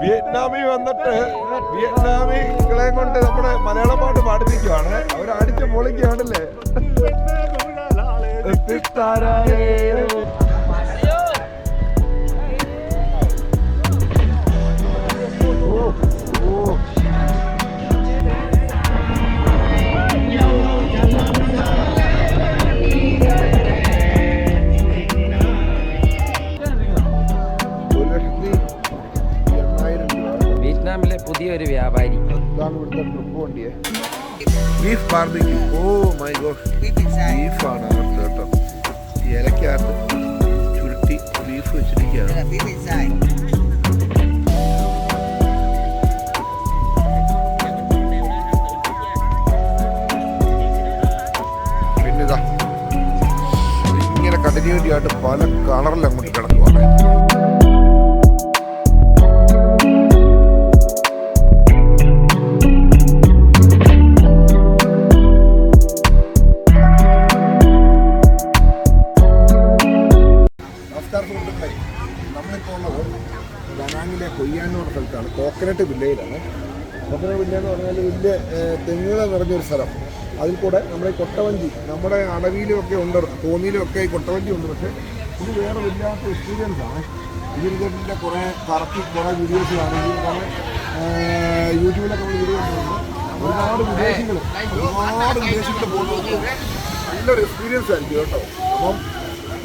വിയറ്റ്നാമി വന്നിട്ട് വിയറ്റ്നാമികളെ കൊണ്ട് നമ്മുടെ മലയാള പാട്ട് പാടിപ്പിക്കുവാണ്. അവർ അടിച്ച് പൊളിക്കുകയാണല്ലേ പുതിയൊരു വ്യാപാരി. Beef barbecue oh my god ബീഫാണ് കേട്ടോ. ഈ ഇലക്കകത്ത് ചുരുട്ടി ബീഫ് വെച്ചിരിക്കുകയാണ്. പിന്നെ ഇതാ ഇങ്ങനെ കണ്ടിന്യൂറ്റി ആയിട്ട് പല കളറിൽ അങ്ങോട്ട് തെങ്ങുകൾ നിറഞ്ഞൊരു സ്ഥലം. അതിൽ കൂടെ നമ്മുടെ കൊട്ടവഞ്ചി നമ്മുടെ അടവിയിലുമൊക്കെ ഉണ്ട് തോന്നിയിലുമൊക്കെ ഈ കൊട്ടവഞ്ചി ഉണ്ട്. പക്ഷേ ഇത് വേറെ വല്ലാത്ത എക്സ്പീരിയൻസാണ് ഇതിന്റെ കുറേ കറക്റ്റ് കുറേ വീഡിയോസ് കാണുകയും കുറേ യൂട്യൂബിലൊക്കെ നമ്മൾ വീഡിയോ ഒരുപാട് വിദേശികൾ ഒരുപാട് വിദേശികൾ പോകുന്നത് നല്ലൊരു എക്സ്പീരിയൻസ് ആയിരിക്കും കേട്ടോ. അപ്പം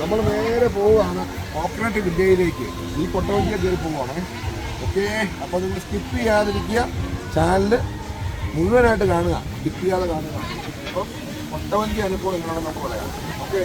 നമ്മൾ നേരെ പോവുകയാണ് കോക്കനട്ട് വില്ലയിലേക്ക് ഈ കൊട്ടവഞ്ചിയെ കയറി പോവുകയാണ്. ഓക്കെ അപ്പോൾ നിങ്ങൾ സ്കിപ്പ് ചെയ്യാതിരിക്കുക. ചാനൽ മുഴുവനായിട്ട് കാണുക കിട്ടിയാതെ കാണുക. അപ്പം കൊട്ടവഞ്ചി അനുഭവം എങ്ങനെയാണെന്ന് നമുക്ക് പറയാം. ഓക്കെ?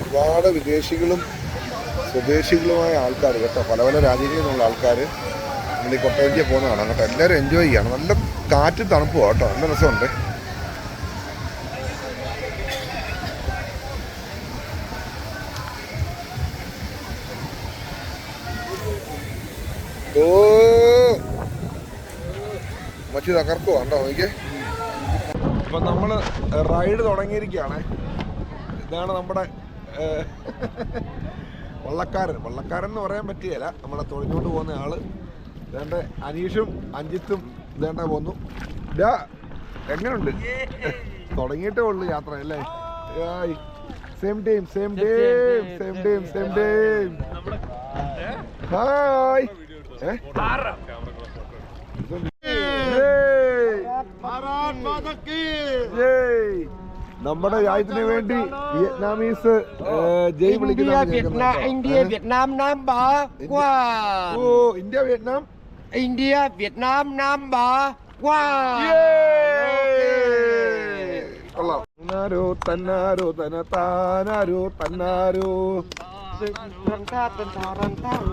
ഒരുപാട് വിദേശികളും സ്വദേശികളുമായ ആൾക്കാർ കേട്ടോ പല പല രാജ്യങ്ങളിൽ നിന്നുള്ള ആൾക്കാർ നമ്മൾ ഈ കൊട്ടവഞ്ചിയെ പോകുന്നതാണ്. കേട്ടോ എല്ലാവരും എൻജോയ് ചെയ്യാണ്. നല്ല കാറ്റ് തണുപ്പും കേട്ടോ. നല്ല രസമുണ്ട്. ഓ! മച്ചി തകർക്കുവാ കണ്ടോ നോക്കിയേ. ഇപ്പൊ നമ്മൾ റൈഡ് തുടങ്ങിയിരിക്കുകയാണ്. ഇതാണ് നമ്മുടെ വള്ളക്കാരൻ. വള്ളക്കാരൻ എന്ന് പറയാൻ പറ്റിയല്ല. നമ്മളെ തൊഴിഞ്ഞോട്ട് പോകുന്ന ആൾ. ഇതേണ്ട അനീഷും അഞ്ജിത്തും ഇതേണ്ട പോന്നു ഇതാ എങ്ങനുണ്ട്? തുടങ്ങിയിട്ടേ ഉള്ളു യാത്ര അല്ലേ? Same time same time same time same time hi ഏ! നമ്മുടെ രാജ്യത്തിന് വേണ്ടി വിയറ്റ്നാമീസ് ജയ് വിളിക്കുന്ന India Vietnam number one ഓ ഇന്ത്യ വിയറ്റ്നാം? കൊള്ളാം. തന്നാരോ തന്നാരോ തന താനാരോ തന്നാരോ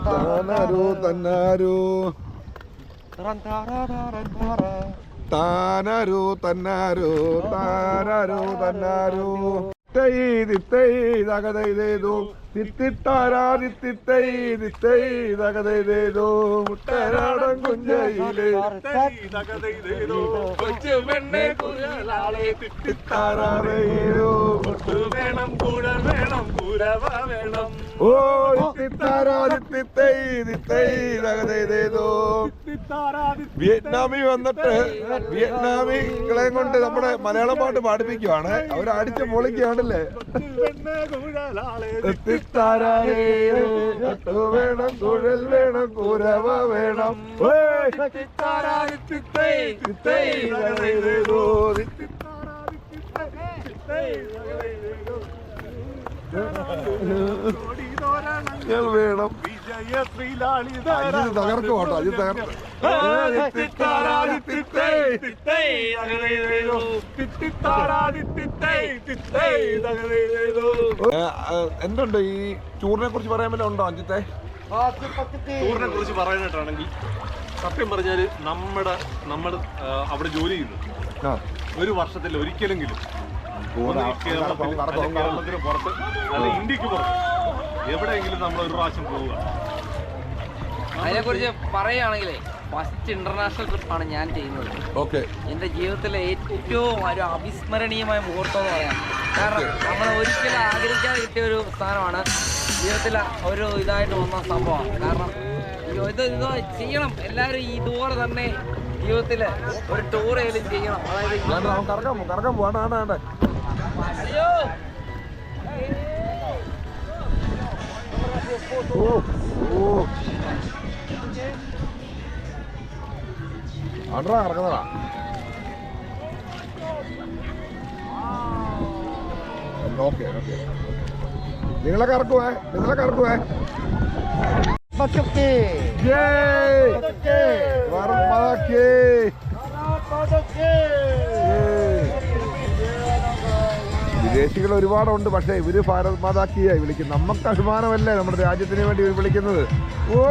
താനാരോ തന്നാരോ താനാരോ തന്നാരോ താനാരോ തന്നാരോ. തിത്തൈ തിത്തൈ തകതൈതേതോ തിത്തിത്താരാ തിത്തിത്തൈ തിത്തൈ തകതൈതേതോ മുട്ടനാടൻ കുഞ്ചയിലെ തിത്തിത്താരാറേരോ വേണം കൂടെ വേണം കൂരവ വേണം. ഓ തിത്തിത്തൈ തിത്തൈ തകതൈതേതോ വിയറ്റ്നാമി വന്നിട്ട് വിയറ്റ്നാമികളെ കൊണ്ട് നമ്മുടെ മലയാളം പാട്ട് പാടിപ്പിക്കുവാണ് അവർ അടിച്ച് പൊളിക്കുകയാണല്ലേ എത്തിത്താരായേ, എട്ട് വേണം കുഴൽ വേണം കുരവ വേണം ഓയ്. തിത്തൈ, വേണം. തകർക്കും കേട്ടോ എന്തുണ്ട് ഈ ടൂറിനെ കുറിച്ച് പറയാൻ വല്ല ഉണ്ടോ അഞ്ചിത്തെ ടൂറിനെ കുറിച്ച് പറയാനായിട്ടാണെങ്കിൽ സത്യം പറഞ്ഞാൽ നമ്മുടെ നമ്മൾ അവിടെ ജോലി ചെയ്യുന്നു. ആ. ഒരു വർഷത്തിൽ ഒരിക്കലെങ്കിലും കേരളത്തിന് പുറത്ത് അല്ല ഇന്ത്യയ്ക്ക് പുറത്ത്. എവിടെയെങ്കിലും നമ്മൾ ഒരു പ്രാവശ്യം പോവുക. അതിനെക്കുറിച്ച് പറയുകയാണെങ്കിലേ ഫസ്റ്റ് ഇന്റർനാഷണൽ ട്രിപ്പാണ് ഞാൻ ചെയ്യുന്നത്. ഓക്കെ. എന്റെ ജീവിതത്തിലെ ഏറ്റവും ഒരു അവിസ്മരണീയമായ മുഹൂർത്തം എന്ന് പറയാം. കാരണം നമ്മൾ ഒരിക്കലും ആഗ്രഹിക്കാതെ കിട്ടിയ ഒരു സ്ഥാനമാണ് ജീവിതത്തിൽ ഒരു ഇതായിട്ട് വന്ന സംഭവം. കാരണം ഇത് ഇത് ചെയ്യണം. എല്ലാവരും ഇതുപോലെ തന്നെ ജീവിതത്തിൽ ഒരു ടൂർ ചെയ്യണം. അതായത് ഈ- കിടക്കുന്നതാ ഓക്കെ ഓക്കെ. നിങ്ങളെ കറക്കുവേ നിങ്ങളെ കറക്കുവേ Patuki. Yay! വിദേശികൾ ഒരുപാടുണ്ട് പക്ഷേ ഇവർ ഭാരത് മാതാക്കിയായി വിളിക്കും. നമുക്ക് അഭിമാനമല്ലേ നമ്മുടെ രാജ്യത്തിന് വേണ്ടി ഇവർ വിളിക്കുന്നത്? ഓ!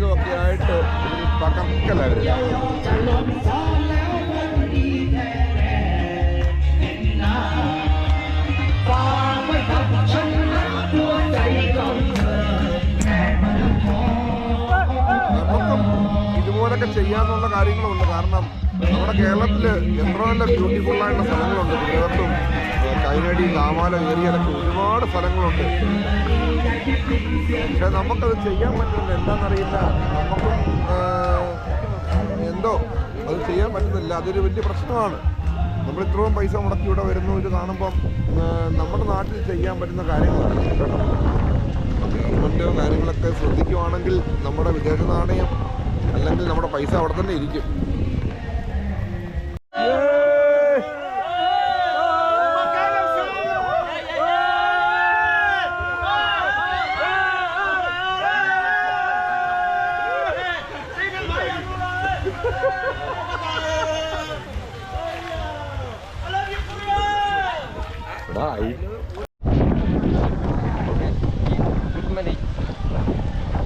ഒക്കെ ആയിട്ട് ഒരു ഇതുപോലൊക്കെ ചെയ്യാന്നുള്ള കാര്യങ്ങളുണ്ട്. കാരണം നമ്മുടെ കേരളത്തിൽ എത്ര നല്ല ബ്യൂട്ടിഫുൾ ആയിട്ടുള്ള സ്ഥലങ്ങളുണ്ട്. തിരുവനന്തപുരത്തും കൈനടി കാമാല ഏരിയയിലൊക്കെ ഒരുപാട് സ്ഥലങ്ങളുണ്ട്. പക്ഷെ നമുക്കത് ചെയ്യാൻ പറ്റുന്നില്ല. എന്താണെന്നറിയില്ല. നമുക്കും എന്തോ അത് ചെയ്യാൻ പറ്റുന്നില്ല. അതൊരു വലിയ പ്രശ്നമാണ്. നമ്മൾ ഇത്രയും പൈസ മുടക്കി ഇവിടെ വരുന്നു. ഇത് കാണുമ്പം നമ്മുടെ നാട്ടിൽ ചെയ്യാൻ പറ്റുന്ന കാര്യങ്ങളാണ്. ഗവൺമെന്റ് കാര്യങ്ങളൊക്കെ ശ്രദ്ധിക്കുവാണെങ്കിൽ നമ്മുടെ വിദേശ നാണയം അല്ലെങ്കിൽ നമ്മുടെ പൈസ അവിടെ തന്നെ ഇരിക്കും.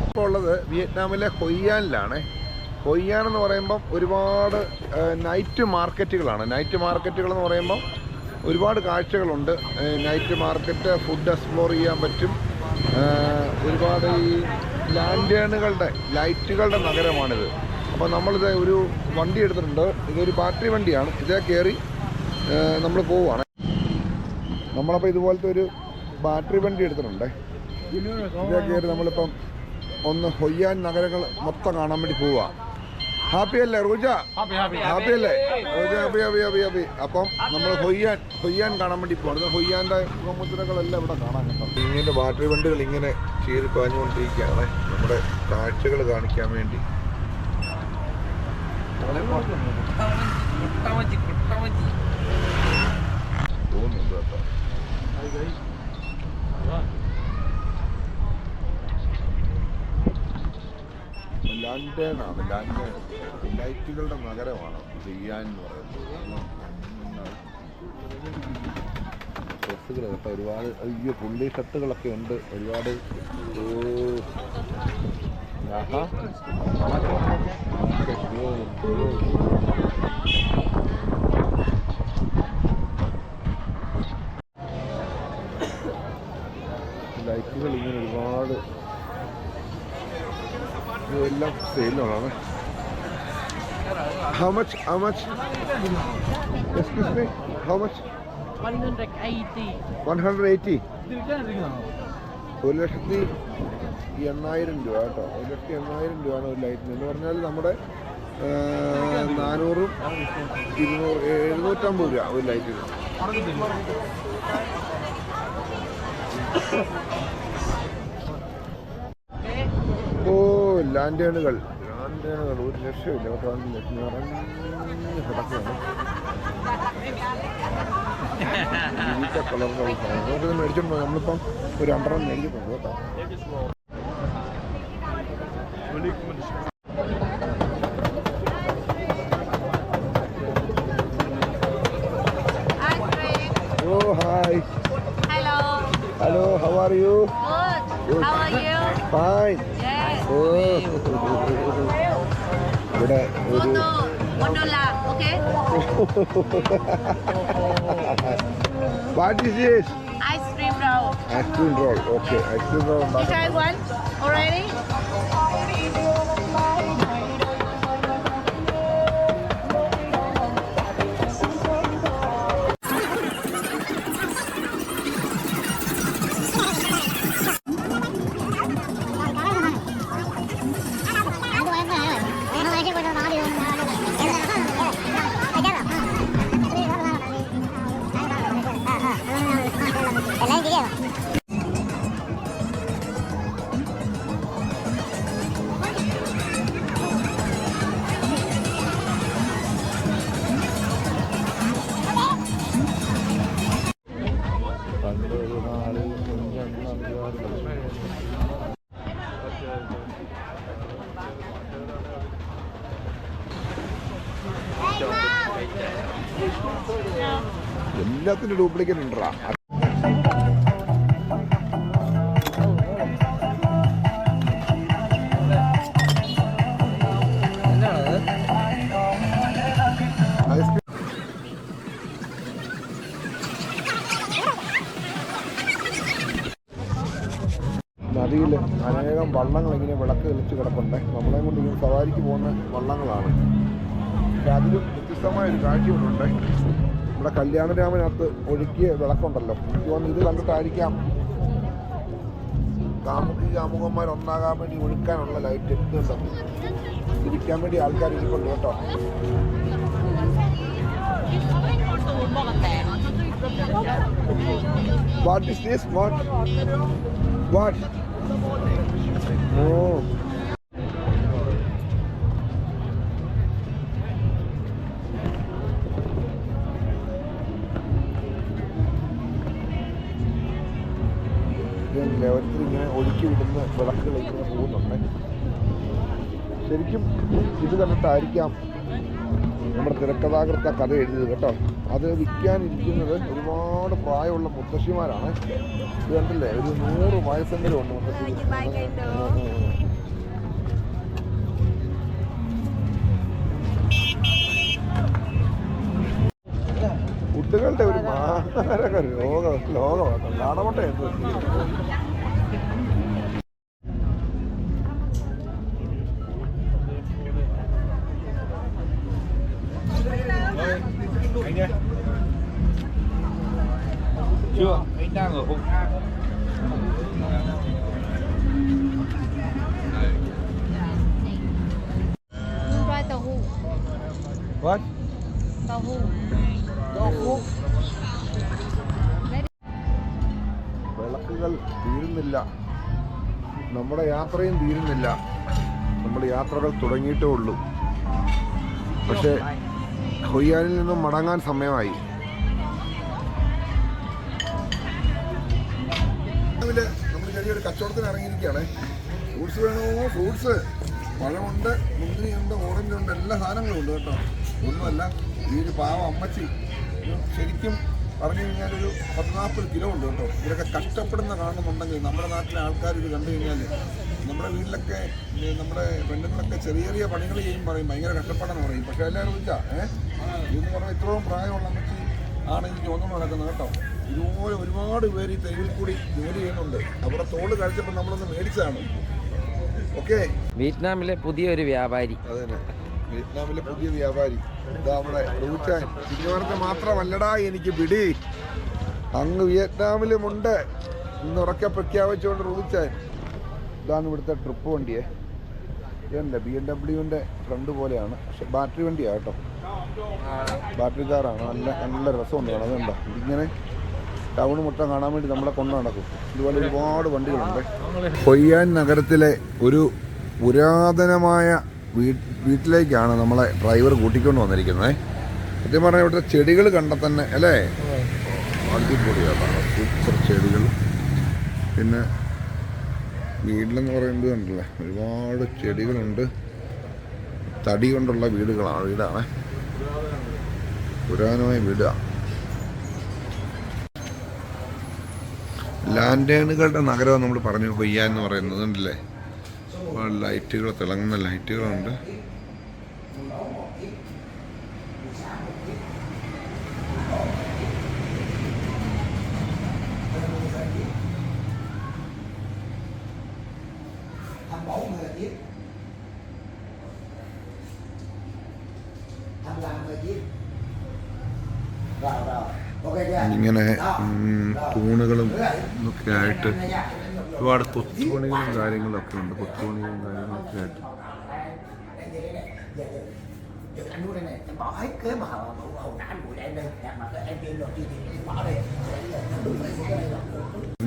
ഇപ്പോൾ ഉള്ളത് വിയറ്റ്നാമിലെ കൊയ്യാനിലാണ് കൊയ്യാൻ എന്ന് പറയുമ്പം ഒരുപാട് നൈറ്റ് മാർക്കറ്റുകളാണ് നൈറ്റ് മാർക്കറ്റുകൾ എന്ന് പറയുമ്പം ഒരുപാട് കാഴ്ചകളുണ്ട്. നൈറ്റ് മാർക്കറ്റ് ഫുഡ് എക്സ്പ്ലോർ ചെയ്യാൻ പറ്റും. ഒരുപാട് ഈ ലാൻഡേണുകളുടെ ലൈറ്റുകളുടെ നഗരമാണിത്. അപ്പോൾ നമ്മളിത് ഒരു വണ്ടി എടുത്തിട്ടുണ്ട്. ഇതൊരു ബാറ്ററി വണ്ടിയാണ്. ഇതേ കയറി നമ്മൾ പോവുകയാണ് നമ്മളപ്പോൾ ഇതുപോലത്തെ ഒരു ബാറ്ററി വണ്ടി എടുത്തിട്ടുണ്ടേ. ഇതേ കയറി നമ്മളിപ്പം ഒന്ന് ഹൊയ്യാൻ നഗരങ്ങൾ മൊത്തം കാണാൻ വേണ്ടി പോവുക ഹാപ്പി അല്ലേ റൂജ? ഹാപ്പി അല്ലേ? Rooja happy happy happy happy അപ്പം നമ്മൾ ഹൊയ്യാൻ ഹൊയ്യാൻ കാണാൻ വേണ്ടി പോകണം ഹൊയ്യാന്റെ മുദ്രകളെല്ലാം ഇവിടെ കാണാൻ കേട്ടോ ഇങ്ങനെ ബാറ്ററി വണ്ടികൾ ഇങ്ങനെ ചീറി പാഞ്ഞുകൊണ്ടിരിക്കുകയാണ് നമ്മുടെ കാഴ്ചകൾ കാണിക്കാൻ വേണ്ടി. തോന്നുന്നുണ്ട്? കേട്ടോ ലാൻഡേൺ ആണ് ലാൻഡേൺ. ലൈറ്റുകളുടെ നഗരമാണ് ചെയ്യാൻ എന്ന് പറയുന്നത്. ഡ്രസ്സുകൾ കേട്ടോ ഒരുപാട് അയ്യോ പുള്ളി ഷർട്ടുകളൊക്കെ ഉണ്ട്. ഒരുപാട് ആഹാ. ഇതെല്ലാം സെയിലുള്ളതാണ് how much how much excuse me how much 180 180 ഒരു ലക്ഷത്തി എണ്ണായിരം രൂപ കേട്ടോ. ഒരു ലക്ഷത്തി എണ്ണായിരം രൂപയാണ് ഒരു ലൈറ്റിന്. എന്ന് പറഞ്ഞാൽ നമ്മുടെ നാനൂറും ഇരുന്നൂറ് എഴുന്നൂറ്റമ്പത് രൂപ ഒരു ലൈറ്റിന്. ലാൻഡേണുകൾ. ലാൻഡേണുകൾ ഒരു ലക്ഷമില്ല. കേട്ടോ അഞ്ച് ലക്ഷം നിറഞ്ഞ് കിടക്കുകയാണ്. വിവിധ കളറുകൾ നമുക്കിത് മേടിച്ചിട്ടുണ്ടോ നമ്മളിപ്പം ഒരു അണ്ടറം മേടിച്ചിട്ടുണ്ട് കേട്ടോ. ഓ hi. Hello hello how are you Good. How are you? Oh ഇവിടെ ഒരു Photo. One dollar. Okay. What is this Ice cream roll. Ice cream roll okay ice cream roll You ഉണ്ടാക്കാം try one already? എല്ലാത്തിനും duplicate ice cream നദിയിൽ അനേകം വള്ളങ്ങൾ ഇങ്ങനെ വിളക്ക് തെളിച്ച് കിടപ്പുണ്ട്. നമ്മളെ കൊണ്ട് ഇങ്ങനെ സവാരിക്ക് പോകുന്ന വള്ളങ്ങളാണ്. അതിലും വ്യത്യസ്തമായ ഒരു കാഴ്ചയുണ്ട് നമ്മുടെ കല്യാണരാമനകത്ത് ഒഴുക്കിയ വിളക്കുണ്ടല്ലോ. എനിക്ക് തോന്നുന്നു ഇത് കണ്ടിട്ടായിരിക്കാം. കാമുകി കാമുകന്മാർ ഒന്നാകാൻ വേണ്ടി ഒഴുക്കാനുള്ള ലൈറ്റ് ഇതുണ്ടോ ഇരിക്കാൻ വേണ്ടി ആൾക്കാർ ഇരിപ്പുണ്ട് കേട്ടോ. What is this what what Oh. ഓരോരുത്തർ ഇങ്ങനെ ഒഴുക്കി വിടുന്ന വിളക്കുകൾ ഇങ്ങനെ പോകുന്നുണ്ട്. ശരിക്കും ഇത് കണ്ടിട്ടായിരിക്കാം നമ്മുടെ തിരക്കഥാകൃത്ത കഥ എഴുതിയത് കേട്ടോ. അത് വിൽക്കാനിരിക്കുന്നത് ഒരുപാട് പ്രായമുള്ള മുത്തശ്ശിമാരാണ്. ഇത് കണ്ടില്ലേ? ഒരു നൂറ് വയസ്സെങ്കിലും ഉണ്ട് മുത്തശ്ശി കുട്ടികളുടെ ഒരു മാരക രോഗം ലോകമാണ് നാടമുട്ട എന്ത് ở what try. What? വിളക്കുകൾ തീരുന്നില്ല നമ്മുടെ യാത്രയും തീരുന്നില്ല നമ്മുടെ യാത്രകൾ തുടങ്ങിയിട്ടേ ഉള്ളൂ പക്ഷേ ഹൊയ്യാനിൽ നിന്നും മടങ്ങാൻ സമയമായി കച്ചവടത്തിന് ഇറങ്ങിയിരിക്കുകയാണ്. ഫ്രൂട്ട്സ് വേണോ? ഫ്രൂട്ട്സ്. പഴമുണ്ട് മുന്തിരിയുണ്ട് ഓറഞ്ച് ഉണ്ട് എല്ലാ സാധനങ്ങളും ഉണ്ട് കേട്ടോ. ഒന്നുമല്ല ഈ ഒരു പാവ അമ്മച്ചി ശരിക്കും പറഞ്ഞു കഴിഞ്ഞാൽ ഒരു പത്ത് നാൽപ്പത് കിലോ ഉണ്ട് കേട്ടോ. ഇവരൊക്കെ കഷ്ടപ്പെടുന്ന കാണുന്നുണ്ടെങ്കിൽ നമ്മുടെ നാട്ടിലെ ആൾക്കാർ ഇത് കണ്ടു കഴിഞ്ഞാൽ നമ്മുടെ വീട്ടിലൊക്കെ നമ്മുടെ പെണ്ണുങ്ങളൊക്കെ ചെറിയ ചെറിയ പണികൾ ചെയ്യും പറയും ഭയങ്കര കഷ്ടപ്പാടെന്ന് പറയും. പക്ഷേ എല്ലാവരും ഇല്ല ഏഹ് ഇതെന്ന് പറഞ്ഞാൽ ഇത്രയും പ്രായമുള്ള അമ്മച്ചി ആണ് എനിക്ക് ഒന്നും നടക്കുന്നത് കേട്ടോ. ഇതുപോലെ ഒരുപാട് പേര് ഈ തെരുവിൽ കൂടി ജോലി ചെയ്യുന്നുണ്ട്. അവരുടെ തോട് കഴിച്ചപ്പോൾ നമ്മളൊന്ന് മേടിച്ചതാണ്. ഓക്കെ? വിയറ്റ്നാമിലെ പുതിയൊരു വ്യാപാരി. അതന്നെ. വിയറ്റ്നാമിലെ പുതിയ വ്യാപാരി. ഇതാ നമ്മുടെ റൂച്ചാൻ ചിങ്ങവനത്തെ മാത്രമല്ലടാ എനിക്ക് പിടി. അങ്ങ് വിയറ്റ്നാമിലുമുണ്ട്. ഇന്ന് ഉറക്കെ പ്രഖ്യാപിച്ചുകൊണ്ട് റൂച്ചാൻ ഇതാണ് ഇവിടുത്തെ ട്രിപ്പ് വണ്ടിയെ. ഇതല്ല ബി എം ഡബ്ല്യുവിന്റെ ഫ്രണ്ട് പോലെയാണ്. പക്ഷെ ബാറ്ററി വണ്ടിയാണ് കേട്ടോ. ബാറ്ററി കാറാണ്. നല്ല നല്ല രസമുണ്ട് അതുകൊണ്ടാണ് ഇതിങ്ങനെ ടൗൺ മൊത്തം കാണാൻ വേണ്ടി നമ്മളെ കൊണ്ടു നടക്കും. ഇതുപോലെ ഒരുപാട് വണ്ടികളുണ്ട്. കൊയ്യാൻ നഗരത്തിലെ ഒരു പുരാതനമായ വീട്ടിലേക്കാണ് നമ്മളെ ഡ്രൈവർ കൂട്ടിക്കൊണ്ട് വന്നിരിക്കുന്നത്. സത്യം പറഞ്ഞാൽ ഇവിടുത്തെ ചെടികൾ കണ്ട തന്നെ അല്ലേ? അടിപൊളിയാണ് സൂപ്പർ ചെടികൾ. പിന്നെ വീട്ടിലെന്ന് പറയുന്നത് കണ്ടല്ലേ ഒരുപാട് ചെടികളുണ്ട്. തടി കൊണ്ടുള്ള വീടുകളാണ് വീടാണ്. പുരാതനമായ വീടാണ് ലാൻഡേണുകളുടെ നഗരമാണ് നമ്മൾ പറഞ്ഞു കൊയ്യാൻ എന്ന് പറയുന്നത് ഉണ്ടല്ലേ ലൈറ്റുകൾ തിളങ്ങുന്ന ലൈറ്റുകളുണ്ട് ഇങ്ങനെ ഉം, തൂണുകളും ഒക്കെ ആയിട്ട് ഒരുപാട് കൊത്തുപണികളും കാര്യങ്ങളും ഒക്കെ ഉണ്ട്. കൊത്തുപണികളും കാര്യങ്ങളൊക്കെ ആയിട്ട്.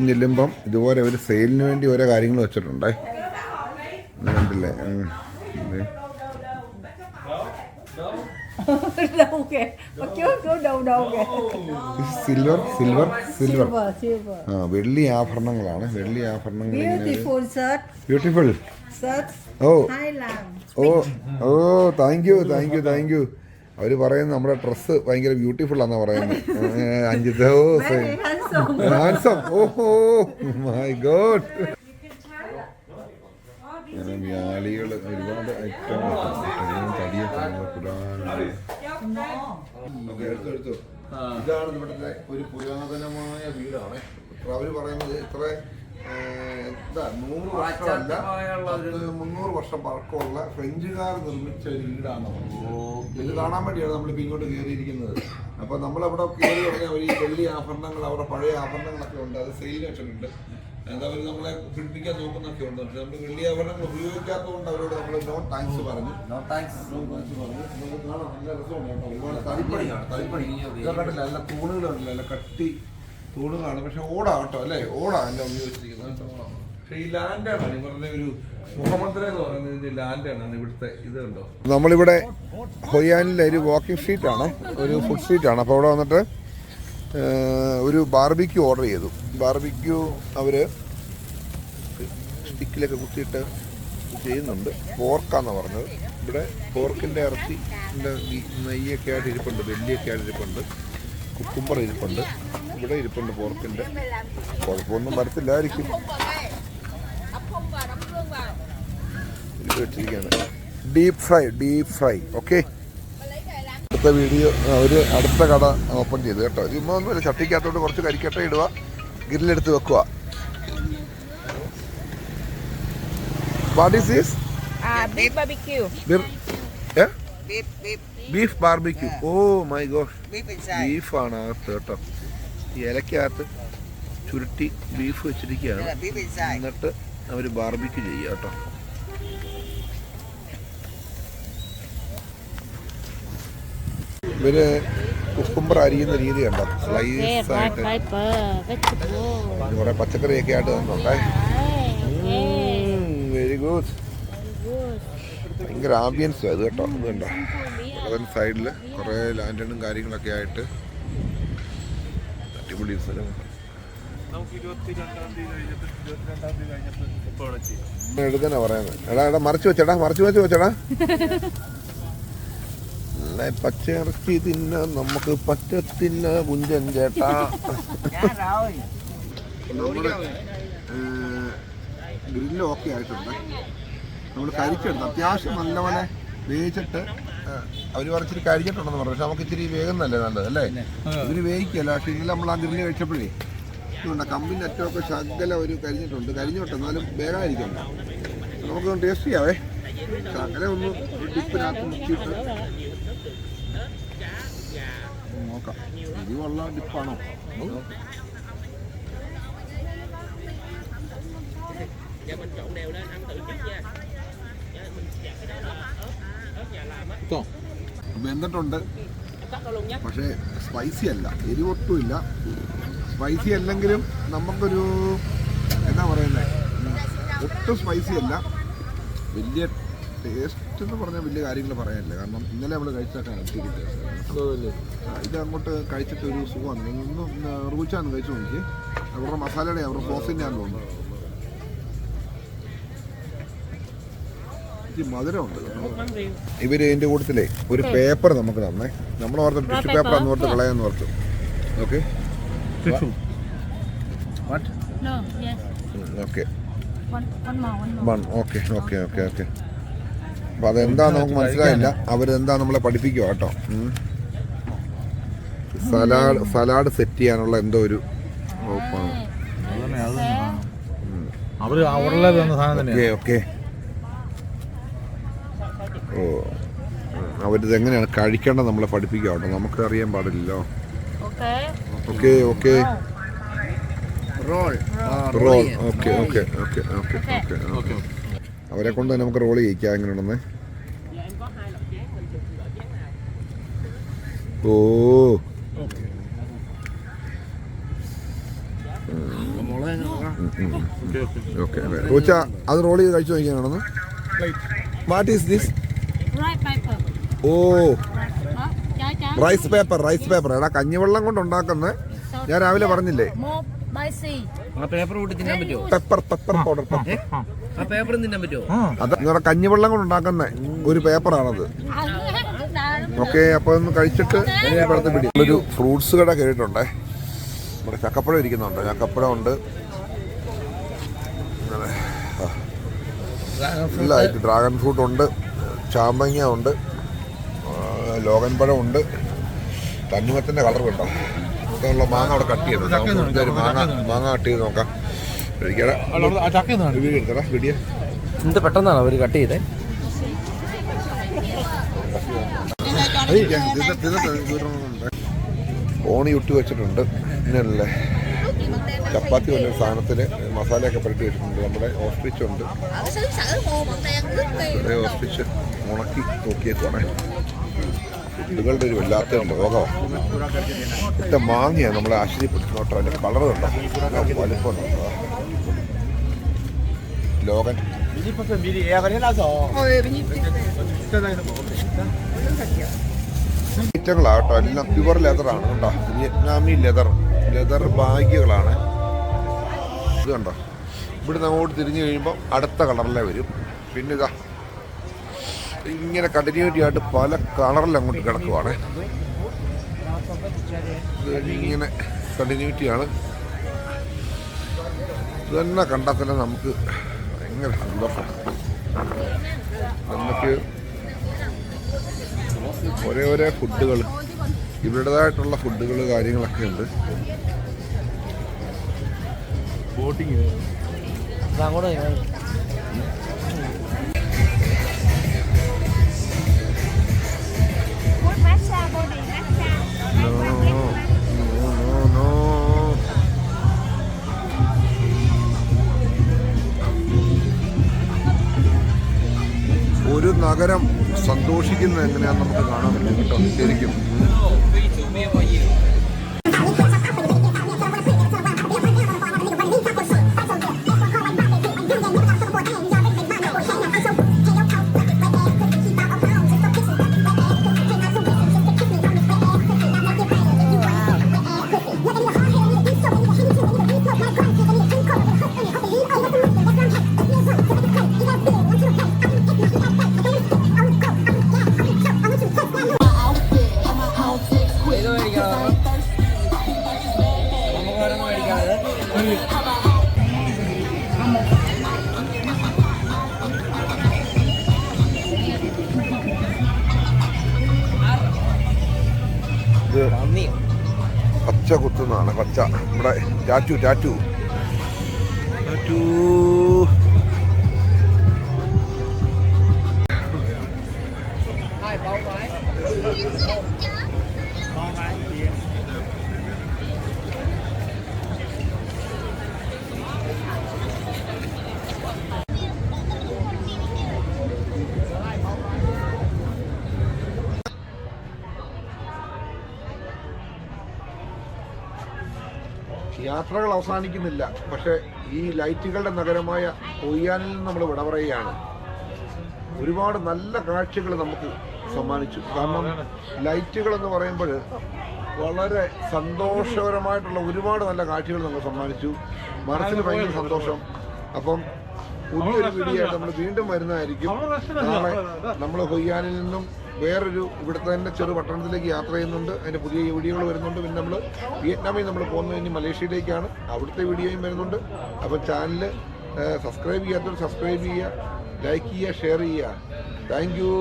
ചെല്ലുമ്പം ഇതുപോലെ ഒരു സെയിലിന് വേണ്ടി ഓരോ കാര്യങ്ങൾ വെച്ചിട്ടുണ്ടേ. കണ്ടില്ലേ ഉം. ഇത് đâu kìa. Bắt trước cứ đâu đâu kìa. Silver silver silver silver silver. ആ വെള്ളി ആഭരണങ്ങളാണ് വെള്ളി ആഭരണങ്ങൾ beautiful shirt. Beautiful shirt. Oh. Oh oh thank you thank you thank you അവർ പറയുന്നത് നമ്മുടെ ഡ്രസ്സ് ഭയങ്കര ബ്യൂട്ടിഫുൾ ആണെന്നാ പറയുന്നത്. Anchit oh very handsome. Handsome ഓഹോ. മൈ ഗോഡ് വ്യാളികൾ ഒരുപാട് ഐറ്റം തടിയൊക്കെ ഓക്കെ എടുത്തു എടുത്തു. ഇതാണ് ഇവിടുത്തെ ഒരു പുരാതനമായ വീടാണ്. അവർ പറയുന്നത് ഇത്ര എന്താ നൂറ് വർഷമല്ല മുന്നൂറ് വർഷം പഴക്കമുള്ള ഫ്രഞ്ചുകാർ നിർമ്മിച്ച ഒരു വീടാണ് ഇത് കാണാൻ വേണ്ടിയാണ് നമ്മളിപ്പോൾ ഇങ്ങോട്ട് കയറിയിരിക്കുന്നത്. അപ്പൊ നമ്മളവിടെ കയറി തുടങ്ങിയ ഒരു ഈ വെള്ളി ആഭരണങ്ങൾ അവരുടെ പഴയ ആഭരണങ്ങളൊക്കെ ഉണ്ട്. അത് സെയിൽ വെച്ചിട്ടുണ്ട് എന്താ അവർ നമ്മളെ പിടിപ്പിക്കാൻ നോക്കുന്നൊക്കെ ഉണ്ട്. പക്ഷെ നമ്മൾ വെള്ളി ആഭരണങ്ങൾ ഉപയോഗിക്കാത്തതുകൊണ്ട് അവരോട് നമ്മൾ നോ താങ്ക്സ് പറഞ്ഞു. നോ താങ്ക്സ് നോ താങ്ക്സ് പറഞ്ഞു. നമുക്ക് കാണാം നല്ല രസമാണ് കേട്ടോ. ഒരുപാട് തടിപ്പണിയാണ് തടിപ്പണി ഇതൊക്കെ കണ്ടില്ല? നല്ല തൂണുകളുണ്ടല്ലോ നല്ല കട്ടി തൂണുകളാണ്. പക്ഷെ ഓടാ കേട്ടോ അല്ലേ? ഓടാ എല്ലാം ഉപയോഗിച്ചിരിക്കുന്നത് കേട്ടോ. പക്ഷെ ഈ ലാൻഡാണ് ഇവരുടെ ഒരു മുഹമ്മദ് എന്ന് പറയുന്നത് ലാൻഡാണ് ഇവിടുത്തെ ഇത് കണ്ടോ? നമ്മളിവിടെ ഹൊയാനിലെ ഒരു വാക്കിംഗ് സ്ട്രീറ്റ് ആണ്. ഒരു ഫുഡ് സ്ട്രീറ്റ് ആണ്. അപ്പോൾ അവിടെ വന്നിട്ട് ഒരു ബാർബിക്യൂ ഓർഡർ ചെയ്തു. ബാർബിക്യൂ അവർ സ്റ്റിക്കിലൊക്കെ കുത്തിയിട്ട് ചെയ്യുന്നുണ്ട്. പോർക്കാന്ന് പറഞ്ഞത്. ഇവിടെ പോർക്കിന്റെ ഇറച്ചി നെയ്യൊക്കെ ആയിട്ട് ഇരിപ്പുണ്ട്. വെല്ലിയൊക്കെ ആയിട്ട് ഇരിപ്പുണ്ട്. കുക്കുമ്പർ ഇരിപ്പുണ്ട്. ഇവിടെ ഇരിപ്പുണ്ട് പോർക്കിന്റെ കുഴപ്പമൊന്നും വരത്തില്ലായിരിക്കും. വെച്ചിരിക്കുകയാണ്. Deep fry deep fry okay അടുത്ത വീഡിയോ ഒരു അടുത്ത കട ഓപ്പൺ ചെയ്തു കേട്ടോ. ഇമ്മൊന്നും ഇല്ല ചട്ടിക്കകത്തോട്ട് കുറച്ച് കരിക്കട്ട ഇടുക. ഗ്രില്ലെടുത്ത് വെക്കുക. What is this. Beef barbecue. Oh my god ബീഫാണ് അകത്ത് കേട്ടോ. ഇലക്കകത്ത് ചുരുട്ടി ബീഫ് വെച്ചിരിക്കുകയാണ്. എന്നിട്ട് അവർ ബാർബിക്യൂ ചെയ്യുക കേട്ടോ. ഇവർ കുക്കുംബർ അരിയുന്ന രീതി കണ്ടോ സ്ലൈസ് ആയിട്ട്. കുറെ പച്ചക്കറിയൊക്കെ ആയിട്ട് തന്നുണ്ടേ വെരി ഗുഡ് ഭയങ്കര ആംബിയൻസ് അത് കേട്ടോ അത് കണ്ടോ? അതൻ സൈഡിൽ കുറേ ലാൻഡണും കാര്യങ്ങളൊക്കെ ആയിട്ട് അടിപൊളി സ്ഥലമാണ് നമുക്ക് ഇരുപത്തി രണ്ടാം തീയതി കഴിഞ്ഞിട്ട് ഇരുപത്തിരണ്ടാം തീയതി കഴിഞ്ഞിട്ട് ഇപ്പോൾ അവിടെ ചെയ്യാം. എടുക്കാനാ പറയുന്നത് എടാ എടാ മറിച്ച് വെച്ചടാ മറിച്ച് വെച്ച് വെച്ചടാ. നല്ല പച്ചയിറച്ചി തിന്ന നമുക്ക് പറ്റത്തില്ല പുഞ്ചൻ ചേട്ടാ. നമ്മുടെ ഗ്രില്ല് ഓക്കെ ആയിട്ടുണ്ട്. നമ്മൾ കരിച്ചെടുത്ത്. അത്യാവശ്യം നല്ലപോലെ വേവിച്ചിട്ട് അവർ പറഞ്ഞിട്ട് കരിഞ്ഞിട്ടുണ്ടെന്ന് പറഞ്ഞു. പക്ഷെ നമുക്ക് ഇച്ചിരി വേഗന്നല്ലേ നല്ലത് അല്ലേ? ഇതിന് വേവിക്കല്ല പക്ഷെ ഇന്നലെ നമ്മൾ ആ ഗ്രില്ല് കഴിച്ചപ്പോഴേ ഇതുകൊണ്ട് കമ്പിന്റെ അറ്റമൊക്കെ ശകല ഒരു കരിഞ്ഞിട്ടുണ്ട്. കരിഞ്ഞോട്ടെ എന്നാലും വേഗമായിരിക്കണ്ട നമുക്ക് ടേസ്റ്റ് ചെയ്യാവേ. ശകല ഒന്ന് ഡിപ്പിനകത്ത് മുക്കിയിട്ട് നോക്കാം. ഇത് വെള്ള ഡിപ്പാണോ വെന്തിട്ടുണ്ട്. പക്ഷേ സ്പൈസി അല്ല. എരിവൊട്ടുമില്ല സ്പൈസി അല്ലെങ്കിലും നമുക്കൊരു എന്താ പറയുന്നത് ഒട്ടും സ്പൈസി അല്ല. വലിയ ടേസ്റ്റ് എന്ന് പറഞ്ഞാൽ വലിയ കാര്യങ്ങൾ പറയാനില്ല. കാരണം ഇന്നലെ നമ്മൾ ടേസ്റ്റ് ഇത് അങ്ങോട്ട് കഴിച്ചിട്ട് ഒരു സുഖമാണ്. ഒന്ന് റൂച്ചാന്ന് കഴിച്ചു നോക്കി അവരുടെ മസാലയുടെ അവരുടെ സോസിന്റെ ആണെന്ന് തോന്നുന്നു. മധുരമുണ്ട് ഇവർ എന്റെ കൂട്ടത്തിലേ ഒരു പേപ്പർ നമുക്ക് തന്നേ. നമ്മൾ ഓർത്ത് ടിഷ്യൂ പേപ്പർ അന്ന് ഓർത്ത് കളയാന്ന് ഓർത്തു. Okay. Okay okay okay okay. അപ്പൊ അതെന്താ നമുക്ക് മനസ്സിലായില്ല. അവരെന്താ നമ്മളെ പഠിപ്പിക്കുക കേട്ടോ. സലാഡ് സലാഡ് സെറ്റ് ചെയ്യാനുള്ള എന്തോ ഒരു വകുപ്പാണ് അവർ അവരുടെ തന്ന സാധനം ഓക്കെ തന്നെയാണ് ഓക്കെ. ഓ. അവരിത് എങ്ങനെയാണ് കഴിക്കേണ്ടത് നമ്മളെ പഠിപ്പിക്കുക കേട്ടോ. നമുക്ക് അറിയാൻ പാടില്ലല്ലോ. Okay. Okay roll. Roll. Okay. Okay okay. Okay okay. അവരെ കൊണ്ട് തന്നെ നമുക്ക് റോൾ ചെയ്യിക്കാം എങ്ങനെയാണെന്ന്. ഓ. ഓക്കെ റൂച്ച അത് റോൾ ചെയ്ത് കഴിച്ചു നോക്കിയാണെന്ന് what is this. Oh. Rice paper rice paper എടാ കഞ്ഞിവെള്ളം കൊണ്ട് ഉണ്ടാക്കുന്ന ഞാൻ രാവിലെ പറഞ്ഞില്ലേ? Paper pepper pepper powder pepper അത് പറഞ്ഞാൽ കഞ്ഞിവെള്ളം കൊണ്ട് ഉണ്ടാക്കുന്ന ഒരു പേപ്പറാണത്. ഓക്കെ അപ്പൊ ഒന്ന് കഴിച്ചിട്ട് ഇവിടുത്തെ പിടി. ഒരു ഫ്രൂട്ട്സ് കട കേട്ടിട്ടുണ്ടേ. നമ്മുടെ ചക്കപ്പഴം ഇരിക്കുന്നുണ്ട്. ചക്കപ്പഴം ഉണ്ട്. ഇല്ല ഡ്രാഗൺ ഫ്രൂട്ട് ഉണ്ട്. ചാമ്പങ്ങ ഉണ്ട്. ലോകൻ പഴം ഉണ്ട്. തണ്ണിമത്തന്റെ കളർ കണ്ടോ? നമുക്കുള്ള മാങ്ങ അവിടെ കട്ട് ചെയ്തു മാങ്ങ മാങ്ങ കട്ട് ചെയ്ത് നോക്കാം. എന്ത് പെട്ടെന്നാണ് അവർ കട്ട് ചെയ്തേ? ഓണി ഇട്ട് വെച്ചിട്ടുണ്ട്. പിന്നല്ലേ ചപ്പാത്തി വല്ല സാധനത്തിൽ മസാലയൊക്കെ പുരട്ടി വെച്ചിട്ടുണ്ട്. നമ്മുടെ ഓസ്ട്രിച്ച് ഉണ്ട്. ഓസ്ട്രിച്ച് ഉണക്കി നോക്കിയേക്കുവാണേ ഫുഡുകളുടെ ഒരു വല്ലാത്ത ലോകമാണ് ഇത്ര മാങ്ങിയാണ് നമ്മളെ ആശ്ചര്യപ്പെടുത്തുന്നോട്ടോ അതിന്റെ കളർ കണ്ടോ വലിപ്പം ഉണ്ടോ ലോകൻ ഐറ്റങ്ങളാട്ടോ എല്ലാം പ്യുവർ ലെതറാണ് കണ്ടോ വിയറ്റ്നാമി ലെതർ ലെതർ ബാഗുകളാണ് ഇത് കണ്ടോ? ഇവിടുന്ന് അങ്ങോട്ട് തിരിഞ്ഞു കഴിയുമ്പോൾ അടുത്ത കളറിലെ വരും. പിന്നെ ഇതാ ഇങ്ങനെ കണ്ടിന്യൂറ്റി ആയിട്ട് പല കളറിൽ അങ്ങോട്ട് കിടക്കുവാണ്. ഇത് ഇങ്ങനെ കണ്ടിന്യൂറ്റിയാണ് ഇത് തന്നെ കണ്ടാൽ തന്നെ നമുക്ക് ഭയങ്കര സന്തോഷമാണ് നമുക്ക് ഒരേ ഒരേ ഫുഡുകൾ ഇവരുടേതായിട്ടുള്ള ഫുഡുകൾ കാര്യങ്ങളൊക്കെ ഉണ്ട്. അങ്ങോട്ട് No, no, നഗരം സന്തോഷിക്കുന്നത് എങ്ങനെയാണെന്ന് നമുക്ക് കാണാൻ പറ്റും. ശരിക്കും. പച്ച കുത്തുന്നതാണ് പച്ച നമ്മുടെ ടാറ്റു ടാറ്റു. ടാറ്റു. യാത്രകൾ അവസാനിക്കുന്നില്ല. പക്ഷേ ഈ ലൈറ്റുകളുടെ നഗരമായ കൊയ്യാനിൽ നിന്ന് നമ്മൾ വിട പറയുകയാണ്. ഒരുപാട് നല്ല കാഴ്ചകൾ നമുക്ക് സമ്മാനിച്ചു. കാരണം ലൈറ്റുകൾ എന്ന് പറയുമ്പോൾ വളരെ സന്തോഷകരമായിട്ടുള്ള ഒരുപാട് നല്ല കാഴ്ചകൾ നമ്മൾ സമ്മാനിച്ചു. മനസ്സിന് ഭയങ്കര സന്തോഷം. അപ്പം പുതിയൊരു വീഡിയോ ആയിട്ട് നമ്മൾ വീണ്ടും വരുന്നതായിരിക്കും. നാളെ നമ്മൾ കൊയ്യാനിൽ നിന്നും വേറൊരു ഇവിടുത്തെ തന്നെ ചെറു പട്ടണത്തിലേക്ക് യാത്ര ചെയ്യുന്നുണ്ട്. അതിന്റെ പുതിയ വീഡിയോകൾ വരുന്നുണ്ട്. പിന്നെ നമ്മൾ വിയറ്റ്നാമിൽ നമ്മൾ പോകുന്നത് ഇനി മലേഷ്യയിലേക്കാണ്. അവിടുത്തെ വീഡിയോയും വരുന്നുണ്ട്. അപ്പോൾ ചാനൽ സബ്സ്ക്രൈബ് ചെയ്യാത്തവർ സബ്സ്ക്രൈബ് ചെയ്യുക ലൈക്ക് ചെയ്യുക ഷെയർ ചെയ്യുക. Thank you.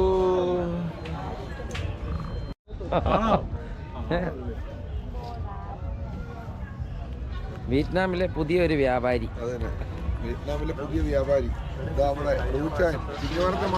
വിയറ്റ്നാമിലെ പുതിയൊരു വ്യാപാരി. അതന്നെ. വിയറ്റ്നാമിലെ പുതിയ വ്യാപാരി. ഇതാ നമ്മുടെ ചിങ്ങവനത്തെ